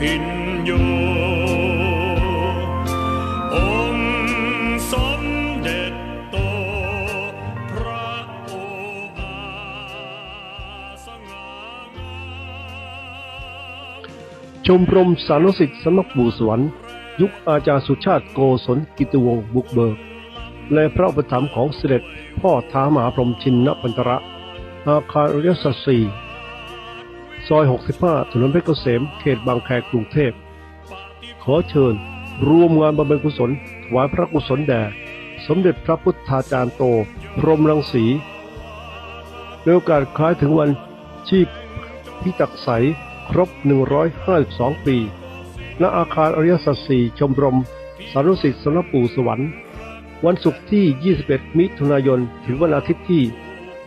พินโยองค์สมเด็จโตพระโออาสง่างามชมรมสานุสิทธิ์สำนักปู่สวรรค์ยุคอาจารย์สุชาติโกศลกิติวงศ์บุกเบิก และพระอุปถัมภ์ของเสด็จพ่อท้ามหาพรหมชินนปันตระ อาคารอริยสัตสี ซอย 65 ถนนเพชรเกษม เขตบางแคกรุงเทพ ขอเชิญ รวมงานบำเพ็ญกุศลถวายพระกุศลแด่สมเด็จพระพุทธาจารย์โต พรหมรังสีในโอกาสคล้ายถึงวันชีพพิตักใสครบ 152 ปี ณ อาคารอริยสัตว์สี่ชมรมสารุสิทธิ์สำนักปู่สวรรค์ วันศุกร์ที่ 21 มิถุนายน ถึงวันอาทิตย์ที่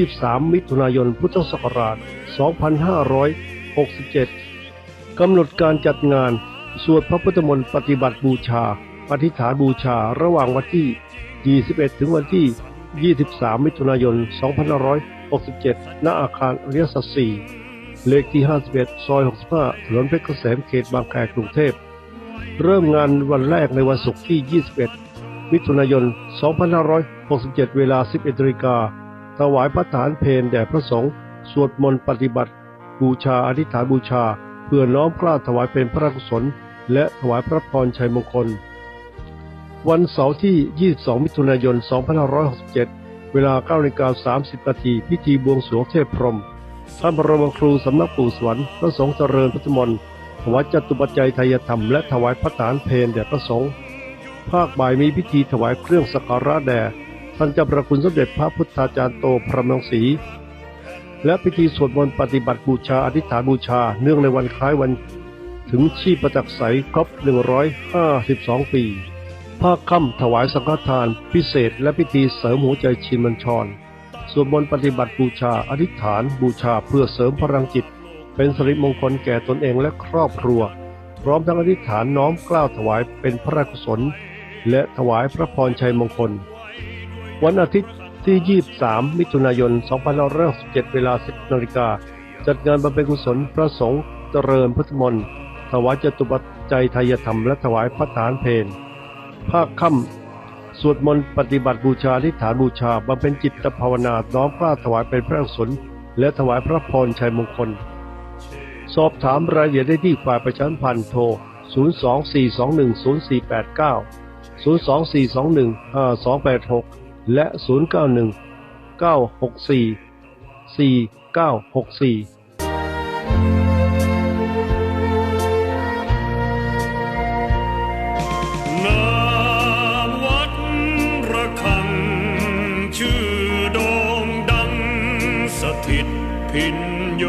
23 มิถุนายน พุทธศักราช 2567 กำหนดการจัดงาน สวดพระพุทธมนต์ปฏิบัติบูชาอธิฐานบูชาระหว่างวันที่ 21 ถึงวันที่ 23 มิถุนายน 2567 ณ อาคารอริยสัสี่เลขที่ 51 ซอย 65 ถนนเพชรเกษม เขตบางแคกรุงเทพ เริ่มงานวันแรกในวันศุกร์ที่ 21 มิถุนายน 2567 เวลา 11นาฬิกา ถวายพระทหารเพลแด่พระสงฆ์สวดมนต์ปฏิบัติ บูชาอธิษฐานบูชา เพื่อน้อมกล้าถวายเป็นพระกุศล และถวายพระพรชัยมงคล วันเสาร์ที่ 22 มิถุนายน 2567 เวลา9นาฬิกา30 นาทีพิธีบวงสรวงเทพพรมท่านบรมครูสำนักปู่สวรรค์พระสงฆ์เจริญพุทธมนต์ถวายจตุปัจจัยไทยธรรมและถวายพระทหารเพลแด่พระสงฆ์ภาคบ่ายมีพิธีถวายเครื่องสักการะแด่ ท่านเจ้าประคุณสมเด็จพระพุทธาจารย์โตพระมังสีและพิธีสวดมนต์ปฏิบัติบูชาอธิษฐานบูชา เนื่องในวันคล้ายวันถึงชีพประจักษ์ใสครบ 152 ปีภาคค่ำถวายสังฆทาน พิเศษ และพิธีเสริมหัวใจชินบัญชรสวดมนต์ปฏิบัติบูชาอธิษฐานบูชาเพื่อเสริมพลังจิต เป็นสิริมงคลแก่ตนเองและครอบครัว พร้อมทั้งอธิษฐานน้อมกล้าวถวายเป็นพระราชกุศล และถวายพระพรชัยมงคล วันอาทิตย์ที่ 23 มิถุนายน 2567 เวลา 10นาฬิกา จัดงานบำเพ็ญกุศลพระสงฆ์เจริญพุทธมนต์ถวายจตุปัจจัยไทยธรรมและถวายพระทหารเพลภาคค่ำสวดมนต์ปฏิบัติบูชาทิฏฐานบูชาบำเพ็ญจิตภาวนาน้อมกล้าถวายเป็นพระกุศลและถวายพระพรชัยมงคล สอบถามรายละเอียดได้ที่ฝ่ายประชาสัมพันธ์โทร 024210489 024215286 และ 091-964-4964นามวัดระฆังชื่อด่งดังสถิตพินโย